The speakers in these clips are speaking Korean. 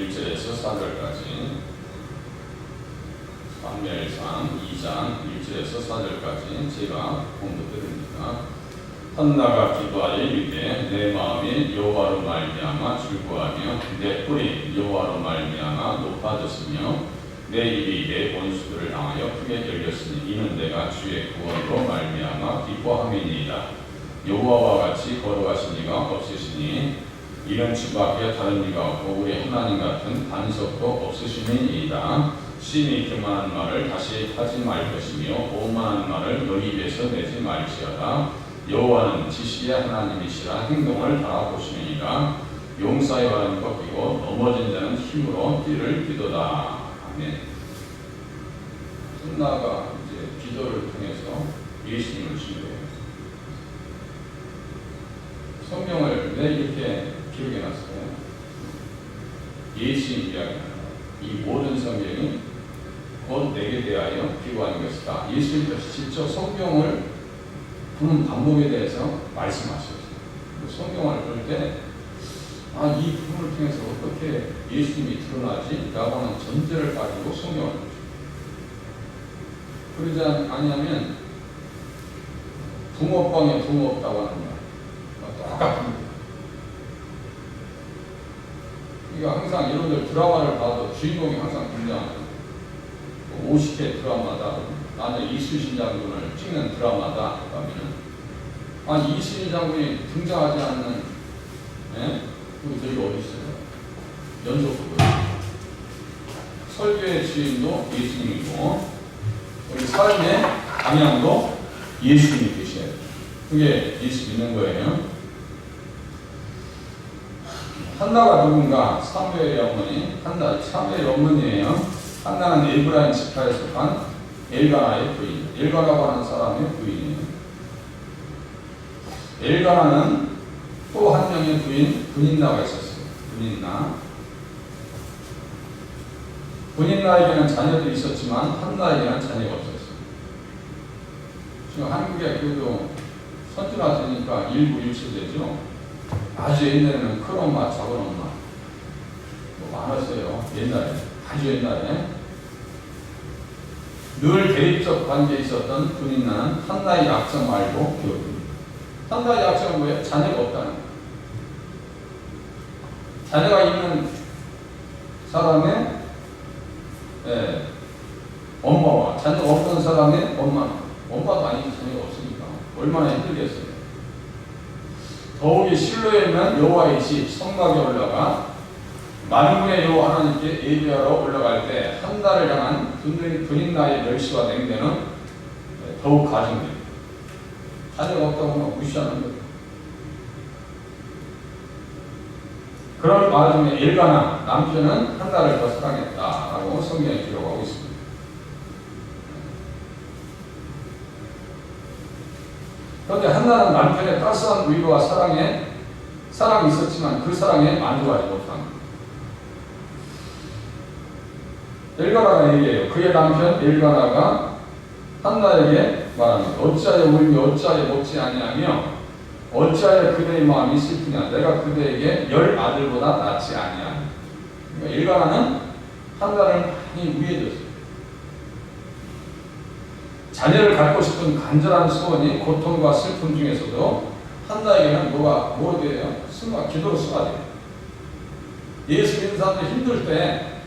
1절에서 4절까지 사무엘상 2장 1절에서 4절까지 제가 공부드립니다. 한나가 기도하여 이르되 내 마음이 여호와로 말미암아 즐거하며 내 뿔이 여호와로 말미암아 높아졌으며 내 입이 내 원수들을 향하여 크게 열렸으니 이는 내가 주의 구원으로 말미암아 기뻐함이니이다. 여호와와 같이 걸어가신 이가 없으시니 이런 주밖에 다른 이가 없고 우리 하나님 같은 반석도 없으심이니이다. 심히 교만한 말을 다시 하지 말 것이며 오만한 말을 너희 입에서 내지 말지어다. 여호와는 지시의 하나님이시라 행동을 달아보시니이다. 용사의 발은 꺾이고 넘어진 자는 힘으로 띠를 뛰도다. 아멘. 훗나가 이제 기도를 통해서 예수님을 신뢰해요. 성경을 왜 이렇게 기록해 놨어요? 예수님 이야기하는 이 모든 성경이 곧 내게 대하여 기고하는 것이다. 예수님께서 직접 성경을 부는 방법에 대해서 말씀하셨어요. 성경을 볼 때, 아, 이 부분을 통해서 어떻게 예수님이 드러나지? 라고 하는 전제를 가지고 성경을 보죠. 그러지 아니하면, 붕어빵에 붕어 없다고 하는 말. 똑같은 이거 항상 여러분들 드라마를 봐도 주인공이 항상 등장하죠. 50회 드라마다 나는 이순신 장군을 찍는 드라마다 그러면은 아 이순신 장군이 등장하지 않는 예? 그들이 어디 있어요? 연속극을 설교의 주인도 예수님이고 우리 삶의 방향도 예수님이 계셔야 돼요. 그게 예수 믿는 거예요. 한나가 누군가? 사무엘의 어머니. 한나 사무엘의 어머니예요. 한나는 에브라임 지파에 속한 엘가나의 부인. 엘가나라고 하는 사람의 부인이에요. 엘가나는 또 한 명의 부인 분인나가 있었어요. 분인나. 분인나에게는 자녀들이 있었지만 한나에게는 자녀가 없었어요. 지금 한국에 그래도 선진화 되니까 일부 일체되죠. 아주 옛날에는 큰 엄마, 작은 엄마 뭐 많았어요. 옛날에 아주 옛날에 늘 대립적 관계에 있었던 군인나는 한나의 약점 알고 기억합니다. 한나의 약점은 뭐예요? 자녀가 없다는 거예요. 자녀가 있는 사람의 예, 엄마와 자녀가 없는 사람의 엄마, 엄마도 아니고 자녀가 없으니까 얼마나 힘들겠어요. 더욱이 실로에는 여호와의 집 성막에 올라가 만군의 여호와 하나님께 예배하러 올라갈 때 한 달을 향한 군인, 군인 나의 멸시와 냉대는 더욱 가중됩니다. 자녀가 없다고 하면 무시하는 거죠. 그런 와중에 일가나 남편은 한 달을 더 사랑했다라고 성경에 기록하고 있습니다. 그런데 한나는 남편의 따스한 위로와 사랑에 사랑이 있었지만 그 사랑에 만족하지 못한 엘가나가 얘기해요. 그의 남편 엘가나가 한나에게 말합니다. 어찌하여 울며 어찌하여 먹지 아니하며 어찌하여 그대의 마음이 슬프냐 내가 그대에게 열 아들보다 낫지 아니하냐 그러니까 엘가나는 한나를 많이 위해줬어요. 자녀를 갖고 싶은 간절한 소원이 고통과 슬픔 중에서도 한나에게는 뭐가 뭐 돼요? 승화, 기도로 승화돼요. 예수 믿는 사람들 힘들 때,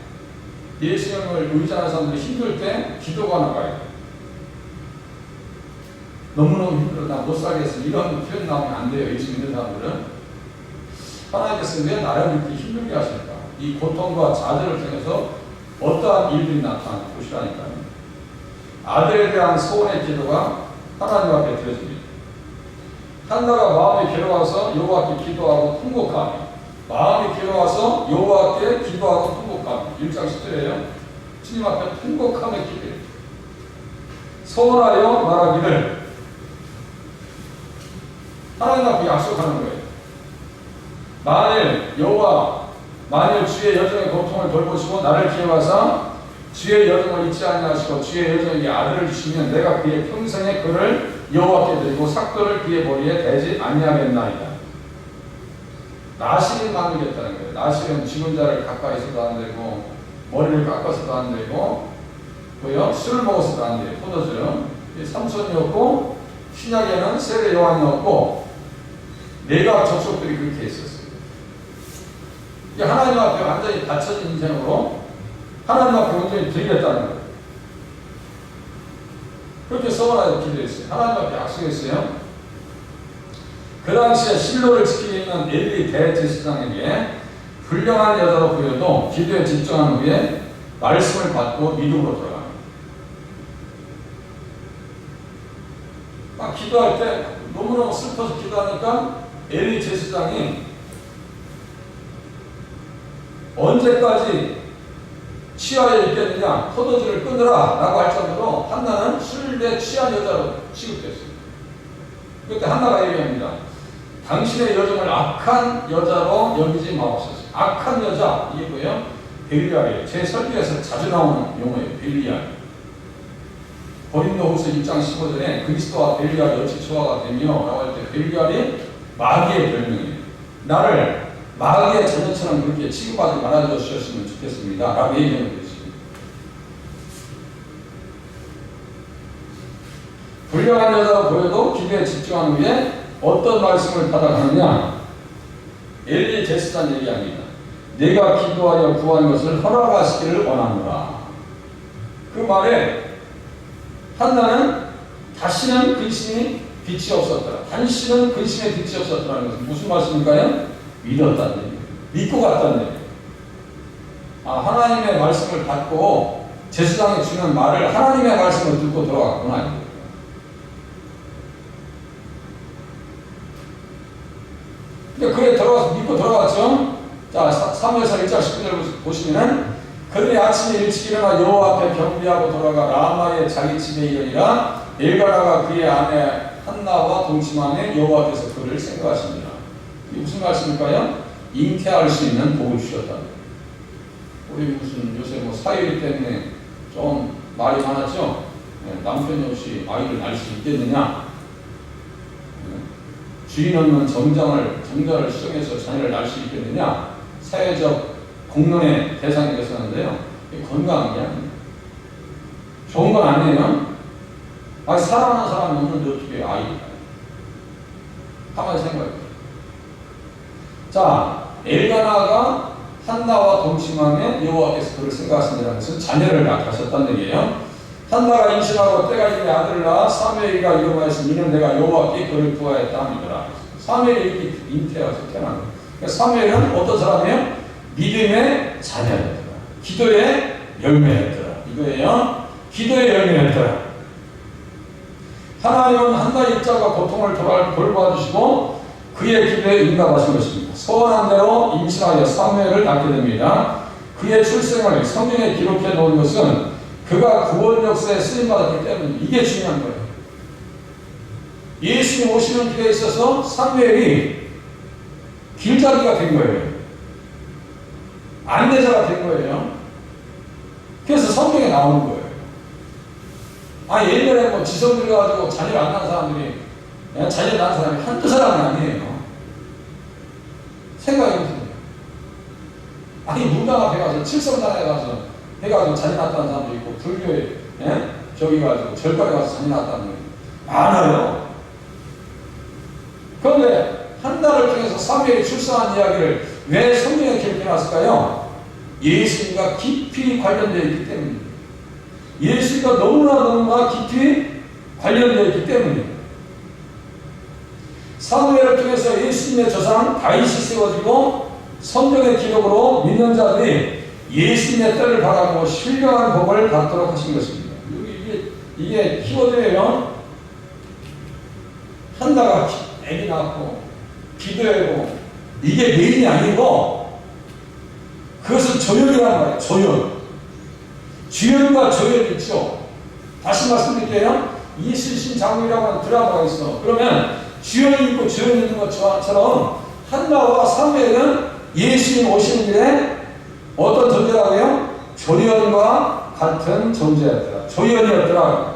예수님을 의지하는 사람들이 힘들 때 기도가 나가요. 너무너무 힘들어, 나 못 살겠어. 이런 표현 나오면 안 돼요. 예수 믿는 사람들은. 하나님께서 왜 나를 이렇게 힘들게 하실까? 이 고통과 좌절을 통해서 어떠한 일들이 나타나는 보시라니까요. 아들에 대한 소원의 기도가 하나님 앞에 드려집니다. 한나가 마음이 괴로워서 여호와께 기도하고 통곡하며 마음이 괴로워서 여호와께 기도하고 통곡하며 1장 10절에요. 주님 앞에 통곡하며 기도해요. 소원하여 말하기를 하나님 앞에 약속하는 거예요. 만일 여호와 만일 주의 여정의 고통을 돌보시고 나를 기억하사 주의 여정을 잊지 아니하시고 주의 여정에게 아들을 주시면 내가 그의 평생의 그를 여호와께 드리고 삭도를 그의 머리에 대지 아니하겠나이다. 나시린 만들겠다는 거예요. 나시린 죽은 자를 가까이서도 안 되고 머리를 깎아서도 안 되고 뭐요? 술을 먹어서도 안 돼요. 포도주. 이 삼손이었고 신약에는 세례 요한이었고 내각 접속들이 그렇게 있었어요. 하나님 앞에 완전히 닫혀진 인생으로 하나님 앞에 온전히 드리겠다는 거예요. 그렇게 서원하여 기도했어요. 하나님 앞에 약속했어요. 그 당시에 실로를 지키고 있는 엘리 대제사장에게 불량한 여자로 보여도 기도에 집중한 후에 말씀을 받고 믿음으로 돌아갑니다. 막 기도할 때 너무너무 슬퍼서 기도하니까 엘리 제사장이 언제까지 취하에 있겠느냐 포도주를 끊으라 라고 할 정도로 한나는 술에 취한 여자로 취급됐어요. 그때 한나가 얘기합니다. 당신의 여정을 악한 여자로 여기지 마옵소서. 악한 여자 이게 뭐예요? 벨리알이에요. 제 설교에서 자주 나오는 용어예요. 벨리알. 고린도후서 2장 15절에 그리스도와 벨리알이 어찌 조화가 되며 라고 할 때 벨리알이 마귀의 별명이에요. 나를 마귀의 자녀처럼 그렇게 취급하지 말아주셨으면 좋겠습니다. 라고 얘기하는 거죠. 불량한 여자가 보여도 기도에 집중한 후에 어떤 말씀을 받아가느냐? 엘리 제스단 얘기합니다. 내가 기도하여 구한 것을 허락하시기를 원하노라. 그 말에 한나는 다시는 근심이 빛이 없었더라. 다시는 근심의 빛이 없었더라는 것은 무슨 말씀일까요? 믿었다는 얘기예요. 믿고 갔다는 얘기예요. 아, 하나님의 말씀을 받고 제수장이 주는 말을 하나님의 말씀을 듣고 들어갔구나. 근데 그래 들어가서 믿고 들어갔죠. 자, 3회서 1장 19절 보시면은 그들이 아침에 일찍 일어나 여호와 앞에 경비하고 돌아가 라마의 자기 집에 이르니라 엘가라가 그의 아내 한나와 동침함에 여호와께서 그를 생각하십니다. 무슨 말씀일까요? 잉태할 수 있는 복을 주셨다. 우리 무슨 요새 뭐 사유리 때문에 좀 말이 많았죠? 네, 남편이 없이 아이를 낳을 수 있겠느냐? 네, 주인 없는 정장을 정자를 수정해서 자녀를 낳을 수 있겠느냐? 사회적 공론의 대상이 됐었는데요. 건강한 게 아니에요. 좋은 건 아니에요. 아, 사랑하는 사람이 없는데 어떻게 아이를 가만히 생각해 자, 엘가나가 한나와 동침함에 여호와께서 그를 생각하신다는 것은 자녀를 낳으셨다는 얘기예요. 한나가 임신하고 때가 이르 아들을 낳아 사무엘이가 이름하여서 이는 내가 여호와께 그를 구하였다 함이더라. 사무엘이 잉태해서 태어난 거예요. 그러니까 사무엘은 어떤 사람이에요? 믿음의 자녀였더라. 기도의 열매였더라. 이거예요. 기도의 열매였더라. 하나님은 한나의 입자가 고통을 돌봐주시고 그의 기도에 응답하신 것입니다. 소원한 대로 임신하여 사무엘을 낳게 됩니다. 그의 출생을 성경에 기록해 놓은 것은 그가 구원 역사에 쓰임 받았기 때문에 이게 중요한 거예요. 예수님 오시는 길에 있어서 사무엘이 길잡이가 된 거예요. 안내자가 된 거예요. 그래서 성경에 나오는 거예요. 아, 옛날에 뭐 지성 들어가지고 자녀를 안 낳은 사람들이, 예, 자녀 낳은 사람이 한두 사람이 아니에요. 생각해 보세요. 아니, 문당 앞에 가서, 칠성당에 가서 해가지고 자녀 낳았다는 사람도 있고, 불교에, 예? 저기 가지고 절간에 가서 자녀 낳았다는 게 많아요. 그런데 한 달을 통해서 사무엘이 출산한 이야기를 왜 성경에 기록해 놨을까요? 예수님과 깊이 관련되어 있기 때문입니다. 예수님과 너무나 너무나 깊이 관련되어 있기 때문입니다. 사무엘을 통해서 예수님의 조상 다윗이 세워지고 성경의 기록으로 믿는 자들이 예수님의 때를 바라고 신령한 복을 받도록 하신 것입니다. 이게, 이게 키워드예요. 한나가 애기 낳고 기도하고 이게 메인이 아니고 그것은 조연이라는 말이에요. 조연. 주연과 조연이 있죠. 다시 말씀드릴게요. 이순신 장군이라고 하는 드라마가 있어. 그러면 주연이 있고 조연이 있는 것처럼 한나와 사무엘은 예수님 오시는 길에 어떤 존재라고요? 조연과 같은 존재였더라. 조연이었더라.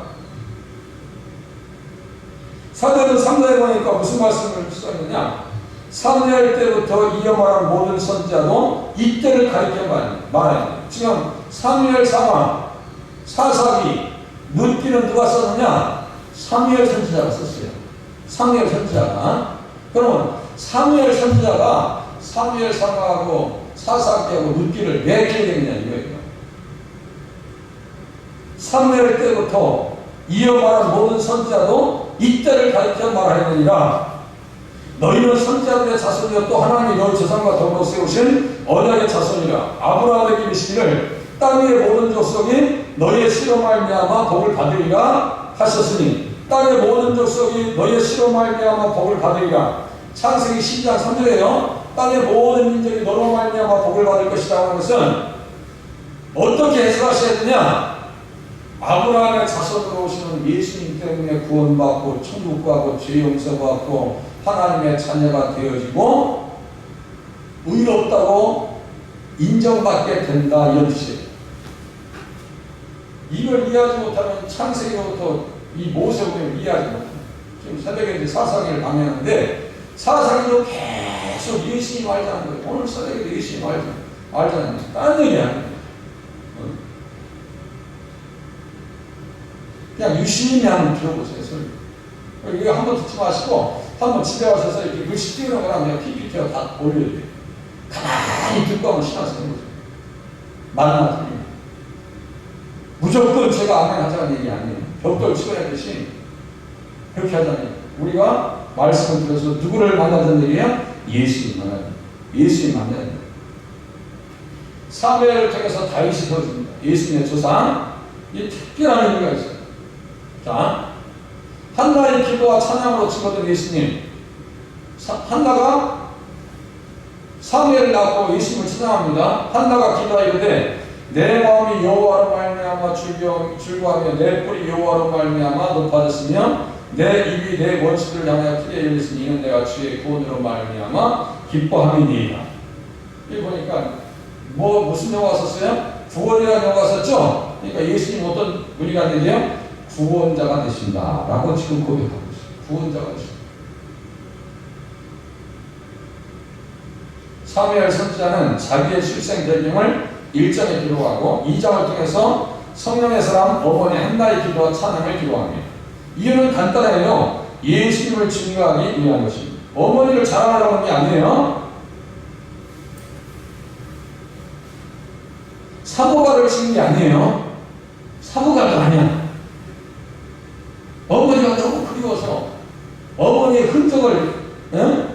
사도행전 3장에 보니까 무슨 말씀을 써있느냐? 사무엘 때부터 이어말한 모든 선지자도 이때를 가리켜 말해요. 지금 사무엘 사마, 사사기, 룻기는 누가 썼느냐? 사무엘 선지자가 썼어요. 사무엘 선지자가. 그러면 사무엘 선지자가 사무엘 사마하고 사사기하고 룻기를 왜 이렇게 되느냐 이거예요. 사무엘 때부터 이어 말한 모든 선지자도 이때를 가리켜 말하느니라. 너희는 선지자들의 자손이여 또 하나님이 너희 조상과 더불어 세우신 언약의 자손이라. 아브라함에게 이르시기를 땅 위의 모든 족속이 너희의 씨로 말미암아 복을 받으리라 하셨으니 땅의 모든 족속이 너희의 씨로 말미암아 복을 받으리라. 창세기 10장 3절에요. 땅의 모든 민족이 너로 말미암아 복을 받을 것이다 하는 것은 어떻게 해석하셔야 되냐? 아브라함의 자손으로 오시는 예수님 때문에 구원받고 천국 가고 죄 용서받고 하나님의 자녀가 되어지고 의롭다고 인정받게 된다 이런 뜻이에요. 이걸 이해하지 못하면 창세기부터 이 모세오경을 이해하지 못해요. 지금 새벽에 이제 사사기를 강의하는데 사사기도 계속 예수님 알자는 거예요. 오늘 새벽에도 예수님 알자, 알자는 거예요. 다른 얘기 아니에요. 어? 그냥 유심히 한번 들어보세요, 소리. 이거 한번 듣지 마시고, 한번 집에 와셔서 이렇게 글씨 띄우는 거랑 그냥 PPT가 다 올려야 돼요. 가만히 듣고 한번 신앙 쓰는 거죠. 말만 틀리면. 무조건 제가 아멘 하자는 얘기 아니에요. 벽돌 치고야듯이 그렇게 하자는 우리가 말씀을 들어서 누구를 만나자는 얘기야? 예수님 만나야 돼. 예수님 만나야 돼. 사무엘을 통해서 다윗이 세워줍니다. 예수님의 조상. 이 특별한 의미가 있어요. 자, 한나의 기도와 찬양으로 증거된 예수님. 사, 한나가 사무엘을 낳고 예수님을 찬양합니다. 한나가 기도하이르되 내 마음이 여호와로 말미암아 즐거하며 내 뿔이 여호와로 말미암아 높아졌으며 내 입이 내 원수를 향하여 크게 열렸으니 이는 내가 주의 구원으로 말미암아 기뻐함이니이다. 이 보니까 뭐 무슨 영화 썼어요? 구원이라는 영화 썼죠? 그러니까 예수님 어떤 분이가 되세요? 구원자가 되신다 라고 지금 고백하고 있어요. 구원자가 되신다. 사무엘 선지자는 자기의 출생 배경을 1장에 기록하고 2장을 통해서 성령의 사람 어머니 한나의 기도와 찬양을 기록합니다. 이유는 간단해요. 예수님을 증거하기 위한 것입니다. 어머니를 자랑하라고 하는 게 아니에요. 사모가를 찍는 게 아니에요. 사모가도 아니야. 어머니가 너무 그리워서 어머니의 흔적을 어?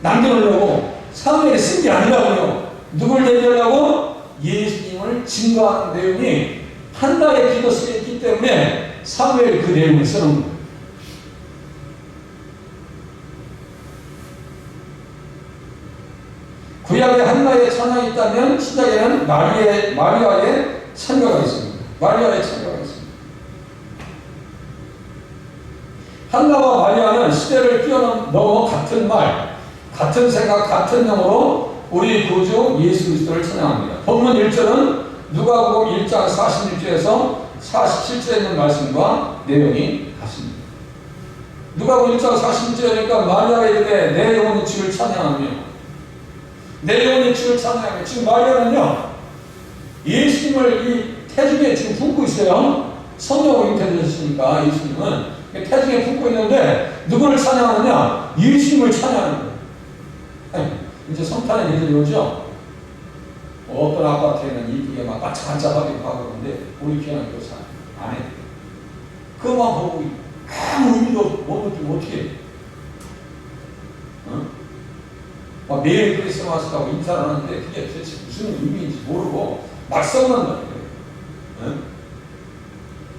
남겨놓으려고 사무엘이 쓴 게 아니라고요. 누굴 대표하려고? 예수님을 증거하는 내용이 한나의 기도 속에 있기 때문에 사무엘이 그 거예요. 구약에 한나의 찬양이 있다면 신약에는 마리아의, 마리아의 찬가가 있습니다. 마리아의 찬가가 있습니다. 한나와 마리아는 시대를 뛰어넘어 같은 말, 같은 생각, 같은 영으로 우리 구주 예수 그리스도를 찬양합니다. 본문 1절은 누가복음 1장 46절에서 47절에 있는 말씀과 내용이 같습니다. 누가복음 1장 46절이니까 마리아가 이르되 내 영혼이 주를 찬양하며 내 영혼이 주를 찬양하며 지금 마리아는요 예수님을 이 태중에 지금 품고 있어요. 성령으로 잉태되셨으니까 예수님은 태중에 품고 있는데 누구를 찬양하느냐? 예수님을 찬양하는 거예요. 이제 성탄의 예절이 오죠? 어떤 아파트에는 이쁘게 막 반짝반짝하게 그러는데 우리 교회는 그렇지 안 해. 그것만 보고 아무 의미도 못 느끼면 어떻게 해? 어? 막 매일 크리스마스라고 인사를 하는데 그게 도대체 무슨 의미인지 모르고 막 써놓는 거예요. 어?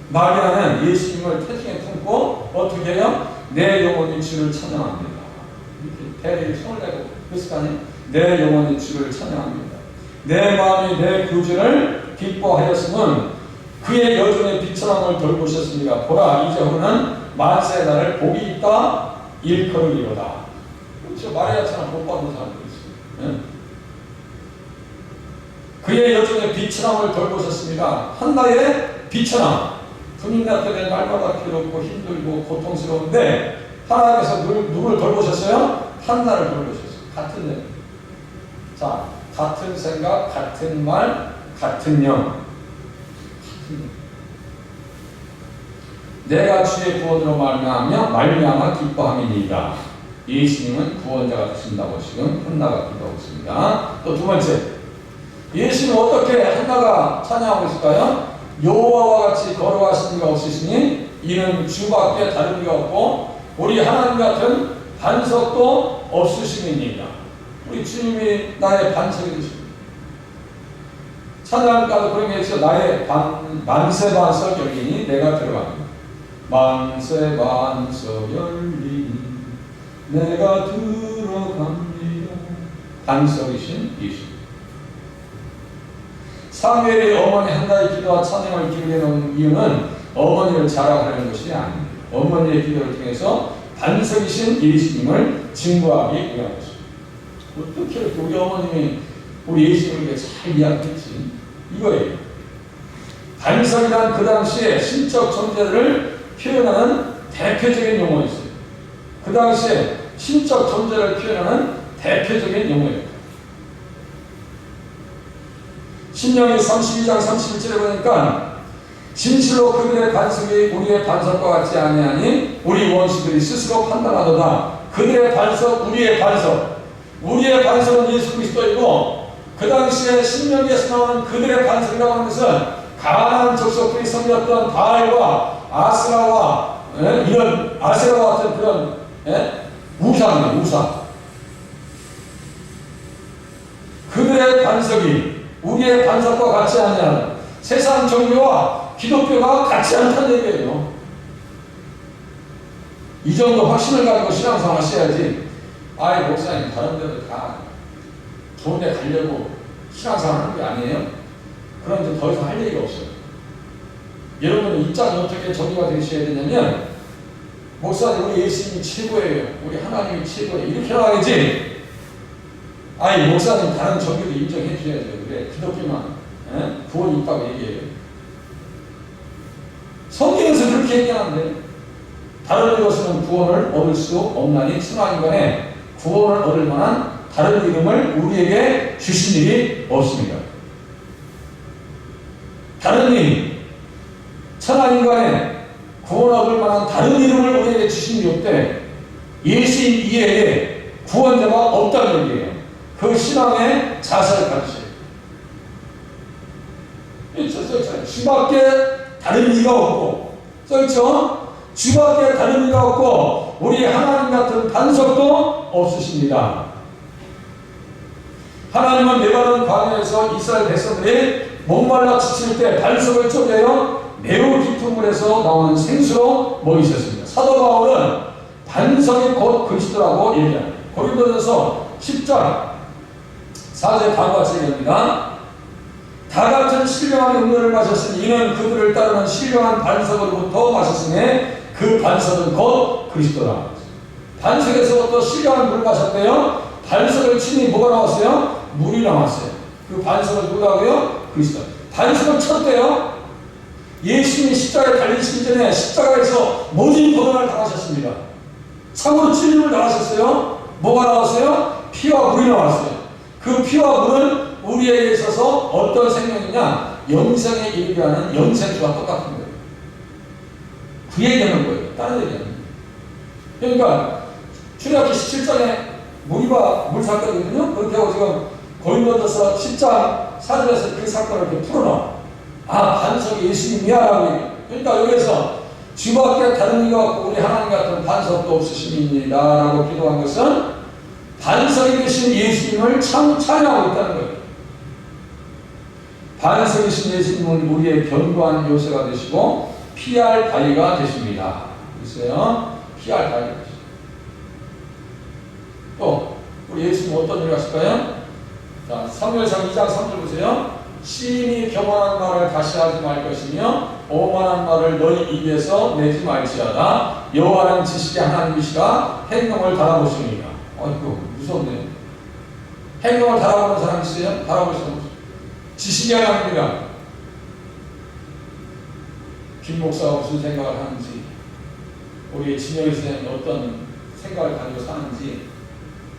마리아는 예수님을 태중에 품고 어떻게 해요? 내 영혼이 주를 찬양합니다. 이렇게 대리를 손을 내고 거 아니에요? 내 영혼이 주를 찬양합니다. 내 마음이 내 구주를 기뻐하였으면 그의 여종의 비천함을 돌보셨습니다. 보라 이제 후는 만세 나를 복이 있다 일컬으리로다. 그렇죠. 마리아처럼 복 받는 사람들이 있어요. 예? 그의 여종의 비천함을 돌보셨습니다. 한나의 비천함. 분인나 때문에 날마다 괴롭고 힘들고 고통스러운데 하나님께서 누, 누구를 돌보셨어요? 한나를 돌보셨어요. 같은 영. 자, 같은 생각, 같은 말, 같은 영. 내가 주의 구원으로 말미암아 말미암아 기뻐함이니이다. 예수님은 구원자가 되신다고 지금 한나가 기도하고 있습니다. 또 두 번째, 예수님은 어떻게 한나가 찬양하고 있을까요? 여호와와 같이 걸어가신 이가 없으시니 이는 주밖에 다른 이가 없고 우리 하나님 같은 반석도 없으심이니이다. 우리 주님이 나의 반석이 되십니다. 찬양가도 그런 게 있어 나의 반, 만세 반석 열리니 내가 들어갑니다. 만세 반석 열리니 내가 들어갑니다. 반석이신 예수. 사무엘이 어머니 한나의 기도와 찬양을 기울여 놓은 이유는 어머니를 자랑하려는 것이 아닙니다. 어머니의 기도를 통해서 반석이신 예수님을 증거하기 위한 것입니다. 어떻게 우리 어머님이 우리 예수님을 잘 이해했지? 이거예요. 반석이란 그 당시에 신적 존재를 표현하는 대표적인 용어였어요. 그 당시에 신적 존재를 표현하는 대표적인 용어예요. 신명기 32장 31절에 보니까 진실로 그들의 반석이 우리의 반석과 같지 아니하니 우리 원수들이 스스로 판단하도다. 그들의 반석, 우리의 반석. 우리의 반석은 예수 그리스도이고 그 당시에 신명기에서 나오는 그들의 반석이라고 하는 것은 가난한 족속들이 섬겼던 바알과 아스라와 예? 이런 아세라와 같은 그런 예? 우상이에요 우상 그들의 반석이 우리의 반석과 같지 않냐는 세상 종교와 기독교가 같지 않다는 얘기예요 이 정도 확신을 가지고 신앙생활 하셔야지 아이 목사님 다른 데도 다 좋은 데 가려고 신앙생활 하는 게 아니에요 그럼 이제 더 이상 할 얘기가 없어요 여러분은 입장이 어떻게 정리가 되셔야 되냐면 목사님 우리 예수님이 최고예요. 우리 하나님이 최고예요. 이렇게 나와야지. 아니 목사님 다른 종교도 인정해 줘야죠. 그래 기독교만 에? 구원이 있다고 얘기해요. 성경에서 그렇게 얘기하는데 다른 이것은 구원을 얻을 수 없나니 천하인간에 구원을 얻을 만한 다른 이름을 우리에게 주신 일이 없습니다. 다른 이름 천하인간에 구원 얻을 만한 다른 이름을 우리에게 주신 이 없대. 예수님 이외에 구원자가 없다는 얘기예요. 그 신앙의 자세를. 써있죠. 주밖에 다른 이가 없고, 써있죠. 주밖에 다른 이가 없고, 우리 하나님 같은 반석도 없으십니다. 하나님은 메바른 광야에서 이스라엘 백성들이 목말라 지칠 때 반석을 쪼개요 매우 깊은 물에서 나오는 생수로 먹이셨습니다. 사도 바울은 반석이 곧 그리스도라고 얘기합니다. 고린도전서 10장 4절 다음과 같이 얘기합니다. 다 같은 신령한 음료를 마셨으니 이는 그들을 따르는 신령한 반석으로부터 마셨으니 그 반석은 곧 그리스도라. 반석에서부터 신령한 물을 마셨대요. 반석을 치니 뭐가 나왔어요? 물이 나왔어요. 그 반석을 누가고요? 그리스도. 반석을 쳤대요. 예수님이 십자가에 달리시기 전에 십자가에서 모진 고난을 당하셨습니다. 참으로 찔림을 당하셨어요. 뭐가 나왔어요? 피와 물이 나왔어요. 그 피와 물은 우리에게 있어서 어떤 생명이냐? 영생에 이르게 하는 영생수와 똑같은. 그 얘기하는 거예요. 다른 얘기하는 거예요. 그러니까 출애굽기 17장에 무리가 물 샀거든요. 그렇게 하고 지금 고린도전서 10장 4절에서 그 사건을 이렇게 풀어놔. 아, 반석이 예수님이야라고. 그러니까 여기서 주밖에 다른 이가 없고 우리 하나님 같은 반석도 없으심입니다라고 기도한 것은 반석이 되신 예수님을 참 찬양하고 있다는 거예요. 반석이신 예수님은 우리의 견고한 요새가 되시고 피할 바위가 되십니다. 있어요. 피할 바위가 되십니다. 또 우리 예수님 어떤 일을 하실까요? 자, 3무엘상 2장 3절 보세요. 시인이 교만한 말을 다시 하지 말 것이며 오만한 말을 너희 입에서 내지 말지어다. 여호와는 지식의 하나님이시라 행동을 달아보십니다. 아이고 무섭네. 행동을 달아보는 사람 있어요? 없어요. 지식의 하나님이라. 김 목사가 무슨 생각을 하는지, 우리 진영의 선생님이 어떤 생각을 가지고 사는지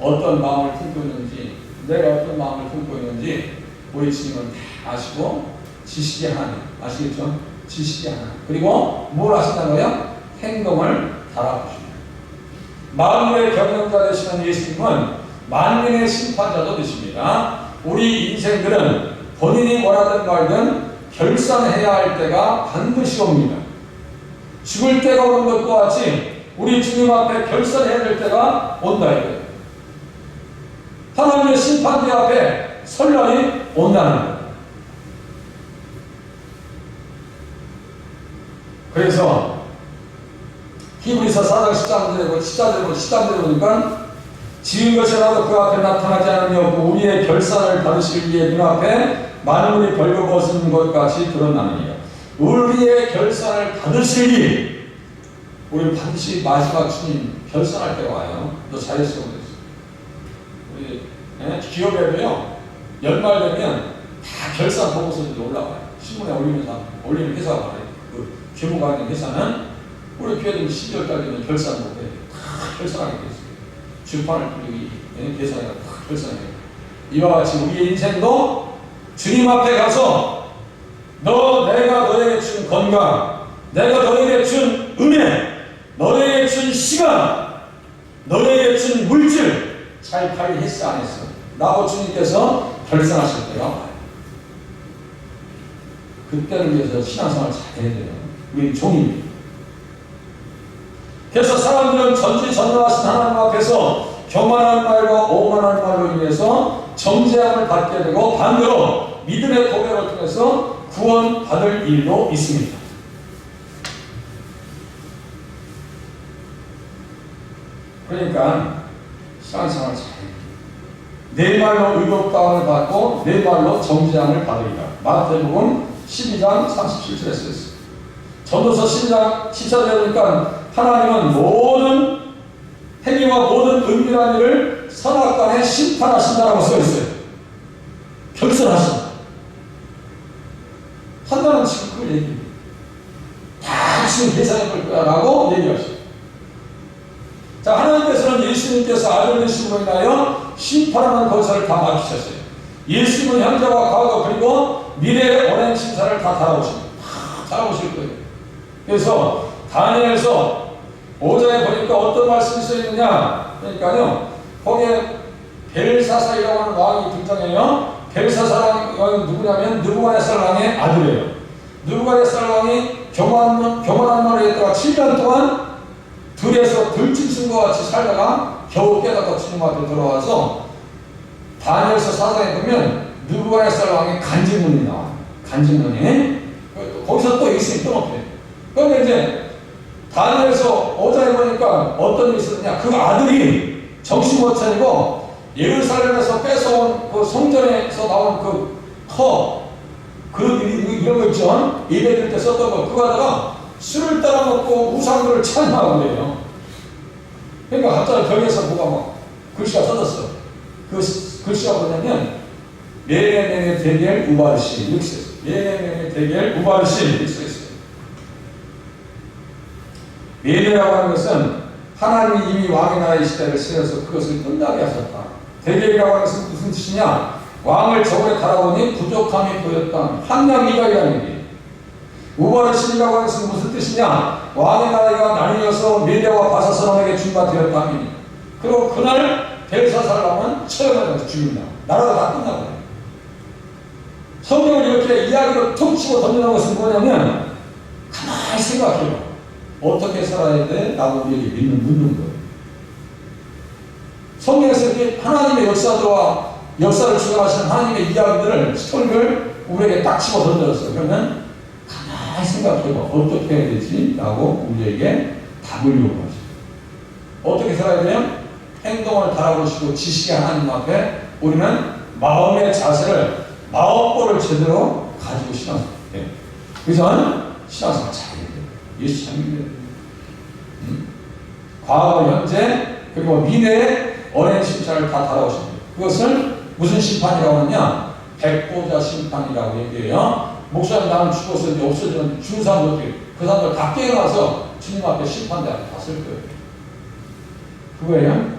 어떤 마음을 품고 있는지, 내가 어떤 마음을 품고 있는지 우리 주님은 다 아시고 지식의 하나님 아시겠죠? 지식의 하나님 그리고 뭘 하신다는 거예요? 행동을 달아보십니다. 만물의 경영자 되시는 예수님은 만민의 심판자도 되십니다. 우리 인생들은 본인이 원하든 말든 결산해야 할 때가 반드시 옵니다. 죽을 때가 오는 것과 같이 우리 주님 앞에 결산해야 될 때가 온다 이거예요. 하나님의 심판대 앞에 설 날이 온다는 거예요. 그래서 히브리서 4장 10장대로 10장대로 10장대로 보니까 지은 것이라도 그 앞에 나타나지 않으며 그 우리의 결산을 받으실 이의 눈앞에 만물이 벌거 벗은 것 같이 드러나느니라. 우리의 결산을 받으실 이 우리 반드시 마지막 주님 결산할 때가 와요. 또 자유스러운 됐어. 우리 예? 기업에도요 연말 되면 다 결산 보고서들이 올라와요. 신문에 올리면서 올리는 회사가 많아요. 그 규모가 있는 회사는 우리 교회도 12월달 되면 결산 보고에 다 결산하게 돼 있어요. 주판을 돌리기 예? 계산해가 다 결산해요. 이와 같이 우리의 인생도 주님 앞에 가서 너 내가 너에게 준 건강, 내가 너에게 준 은혜, 너에게 준 시간, 너에게 준 물질 잘 관리했어 안 했어? 라고 주님께서 결산하실 때가 와요. 그때를 위해서 신앙생활 잘 해야 돼요. 우리 종입니다. 그래서 사람들은 전지전능하신 하나님 앞에서 교만한 말과 오만한 말로 인해서 정죄함을 받게 되고 반대로 믿음의 고백을 통해서 구원받을 일도 있습니다. 그러니까 신앙생활 잘 해야 돼요. 내 말로 의롭다함을 받고 내 말로 정죄함을 받으리라. 마태복음 12장 37절에 쓰였어요. 전도서 12장 10절에 보니까 하나님은 모든 행위와 모든 은밀한 일을 선악간에 심판하신다라고 써 있어요. 결선하신다. 한다는 지금 그걸 얘기해요. 다 지금 계산해 볼 거야 라고 얘기하시죠. 자, 하나님께서는 예수님께서 아들 되심으로 인하여 심판하는 것을 다 맡기셨어요. 예수님은 현재와 과거 그리고 미래의 원행 심사를 다 달아오십니다. 다 달아오실 거예요. 그래서 다니엘서 5장에 보니까 어떤 말씀이 써 있느냐? 그러니까요, 거기에 벨사살이라고 하는 왕이 등장해요. 벨사살 왕이 누구냐면 느부갓네살 왕의 아들이에요. 느부갓네살 왕이 교만, 교만한 말을 했다가 7년 동안 들에서 들짐승과 같이 살다가 겨우 깨닫고 주님 앞에 돌아와서 다니엘서 사장에 보면 느부갓네살 왕의 간직문이 나와요. 간직문이 거기서 또또 없대. 그런데 이제 다니엘서 5장에 보니까 어떤 일이 있었느냐 그 아들이 정신 못 차리고 예루살렘에서 뺏어온 그 성전에서 나온 그 커, 그 이- 이런 거 있죠 드릴 때 썼던 거 그거 하다가 술을 따라 먹고 우상들을 찬양하고 그래요. 그러니까 갑자기 벽에서 뭐가 막 글씨가 써졌어. 그 스- 글씨가 뭐냐면 메레메의 대결 우바르시 이렇게 써있어요 메레메의 대결 우바르시 이렇게 써있어요 예배라고 하는 것은 하나님이 이미 왕의 나라의 시대를 세워서 그것을 끝나게 하셨다. 대결이라고 하는 것은 무슨 뜻이냐? 왕을 저번에 달아보니 부족함이 보였다. 한량이다라는 얘기. 우바르신이라고 하는 것은 무슨 뜻이냐? 왕의 나라가 나뉘어서 메대와 바사선왕에게 준바 되었다. 그리고 그날 벨사살람은 처형을 죽인다. 나라가 다 끝나고. 성경을 이렇게 이야기로 툭 치고 던져놓은 것은 뭐냐면 가만히 생각해요. 어떻게 살아야 돼? 라고 우리에게 믿는 묻는 거예요. 성경에서 이렇게 하나님의 역사들과 역사를 주관하시는 하나님의 이야기들을, 스토리를 우리에게 딱 집어 던졌어요. 그러면 가만히 생각해봐. 어떻게 해야 되지? 라고 우리에게 답을 요구하죠. 어떻게 살아야 돼요? 행동을 달아보시고 지식의 하나님 앞에 우리는 마음의 자세를, 마음보를 제대로 가지고 신앙생활 해요. 그래서 신앙생활 잘 해야 돼요. 예수 잘 믿어야 돼요. 음? 과거, 현재, 그리고 미래의 언행 심판을 다 달아오십니다. 그것을 무슨 심판이라고 하느냐? 백보자 심판이라고 얘기해요. 목사님 나는 죽어서 이제 없어지는 죽은 사람들 그 사람들 다 깨어나서 주님 앞에 심판대 앞에 갔을 거예요. 그거예요.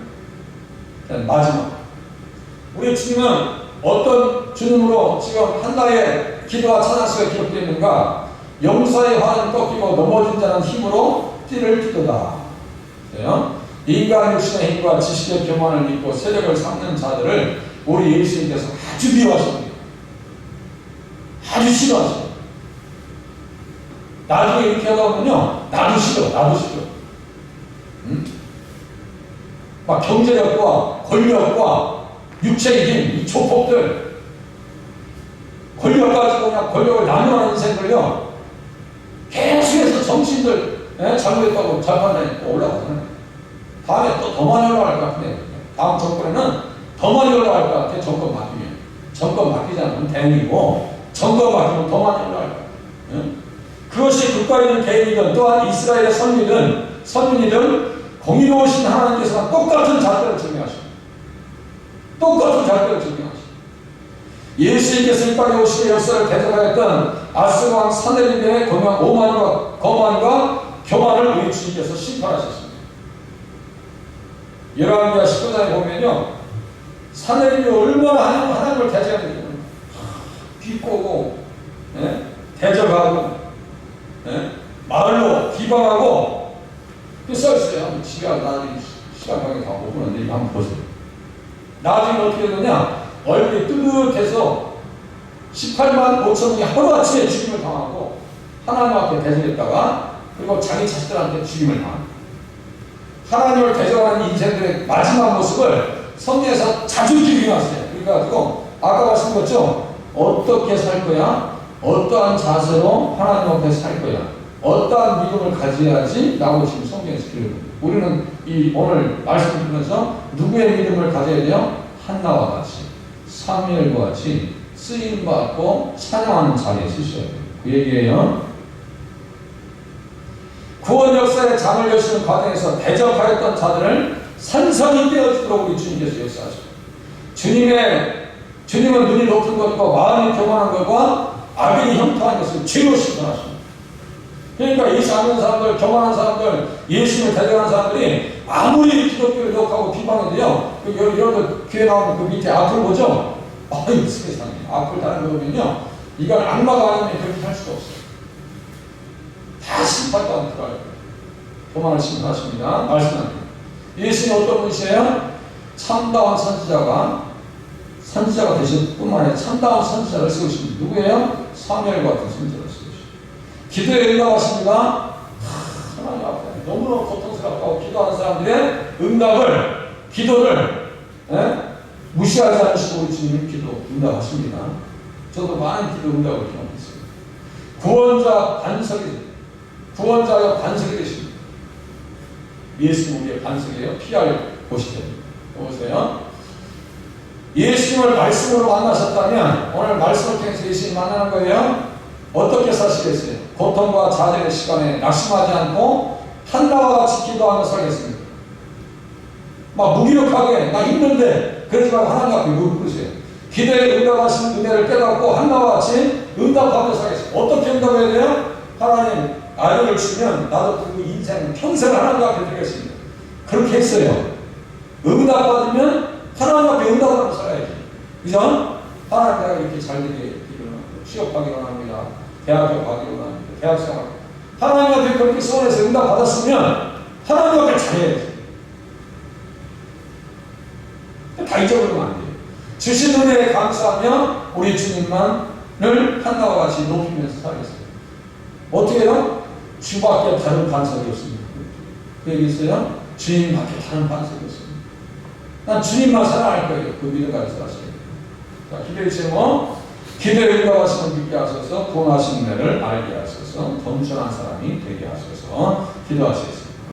일단 마지막. 우리 주님은 어떤 주님으로 지금 한나의 기도와 찬양수가 기록되어 있는가? 용서의 화는 꺾이고 넘어진 자는 힘으로 띠를 띠도다. 그래요? 인간 육신의 힘과 지식의 교만을 믿고 세력을 삼는 자들을 우리 예수님께서 아주 미워하십니다. 아주 싫어하십니다. 나중에 이렇게 하다 보면요, 나도 싫어, 나도 싫어. 응? 막 경제력과 권력과 육체의 힘, 이 조폭들, 권력 가지고 그냥 권력을 나누는 인생들요, 계속해서 정신들, 예? 잘못했다고 잘못하니까 올라가잖아요. 다음에 또 더 많이 올라갈 것 같은데, 다음 정권에는 더 많이 올라갈 것 같아, 정권 바뀌면. 정권 바뀌지 않으면 대응이고, 정권 바뀌면 더 많이 올라갈 것 같아. 예? 그것이 국가에 있는 개인이든 또한 이스라엘의 선민이든 선민이든 공의로우신 하나님께서 똑같은 잣대를 증명하십니다. 똑같은 잣대를 증명하십니다. 예수님께서 이 땅에 오시고 역사를 대적하였던 아스왕 사내림의 거만, 오만과 거만과 교만을 우리 주님께서 심판하셨습니다. 열왕기하 19장에 보면요. 사내림이 얼마나 하나님, 하나님을 대적하는지 비꼬고 예? 대적하고 예? 말로 비방하고 그 써있어요. 지가 나중에 시간방에 다못 보는데 이거 한번 보세요. 나중에 어떻게 되느냐 얼굴이 뜨뜻해서 18만 5천 명이 하루아침에 죽임을 당하고 하나님 앞에 대적했다가 그리고 자기 자식들한테 죽임을 당합니다. 하나님을 대적하는 인생들의 마지막 모습을 성경에서 자주 기록해놨어요. 그래가지고 아까 말씀드렸죠. 어떻게 살 거야? 어떠한 자세로 하나님 앞에 살 거야? 어떠한 믿음을 가져야지? 라고 지금 성경에서 기록합니다. 우리는 이 오늘 말씀을 들으면서 누구의 믿음을 가져야 돼요? 한나와 같이 사무엘과 같이 쓰임받고 찬양하는 자리에 서셔야 돼요. 그 얘기예요. 구원 역사의 장을 여시는 과정에서 대적하였던 자들을 산산이 떼어주도록 우리 주님께서 역사하십니다. 주님의 주님은 눈이 높은 것과 마음이 교만한 것과 악인이 형통한 것을 죄로 심판하십니다. 그러니까 안 믿는 사람들, 교만한 사람들, 예수님을 대적하는 사람들이 아무리 기독교를 욕하고 비방해도요, 그 여러, 여러 교회 나오면 그 밑에 악플 보죠? 아이 세상에, 악플 다는 거 보면요, 이건 악마가 아니면 그렇게 할 수가 없어요. 다 심판받는 거예요. 교만을 심판하십니다. 말씀합니다. 예수님 어떤 분이세요? 참다운 선지자가 선지자가 되실 뿐만 아니라 참다운 선지자를 세우십니다. 누구예요? 사무엘 같은 선지자를 세우십니다. 기도에 응답하십니다. 하나님 앞에 너무너무 고통스럽고 기도하는 사람들의 응답을, 기도를 예? 무시하지 않으시고 우리 주님은 기도 응답하십니다. 저도 많은 기도 응답을 경험했습니다. 구원자 반석이, 구원자가 반석이 되십니다. 예수님 우리의 반석이에요. 피할 됩니다. 보세요. 예수님을 말씀으로 만나셨다면 오늘 말씀을 통해서 예수님 만나는 거예요. 어떻게 사시겠어요? 고통과 자절의 시간에 낙심하지 않고 한나와 같이 기도하며 살겠습니다. 막 무기력하게 나 힘든데 그러지 말고 하나님 앞에 무릎 꿇으세요. 기도에 응답하신 은혜를 깨닫고 한나와 같이 응답하며 살겠습니다. 어떻게 응답해야 돼요? 하나님 아이를 주면 나도 그 인생 평생 하나님 앞에 드리겠습니다. 그렇게 했어요. 응답 받으면 하나님 앞에 응답하며 살아야지. 그죠? 하나님 내가 이렇게 잘 되게 일어나고 취업하기 원합니다. 대학 가기 원합니다. 대학생활. 하나님 앞에 그렇게 소원해서 응답 받았으면 하나님 앞에 잘해야지. 다 잊어버리면 안 돼요. 주신 은혜에 감사하며 우리 주님만을 한나와 같이 높이면서 살겠습니다. 어떻게 해요? 주밖에 다른 반석이 없습니다. 그 얘기 있어요? 주님밖에 다른 반석이 없습니다. 난 주님만 사랑할 거예요. 그 믿음 가지고 살았어요. 자, 기도의 제목, 기도에 응답하시는 믿게 하소서, 구원하신 은혜를 알게 하소서, 겸손한 사람이 되게 하소서, 기도하시겠습니다.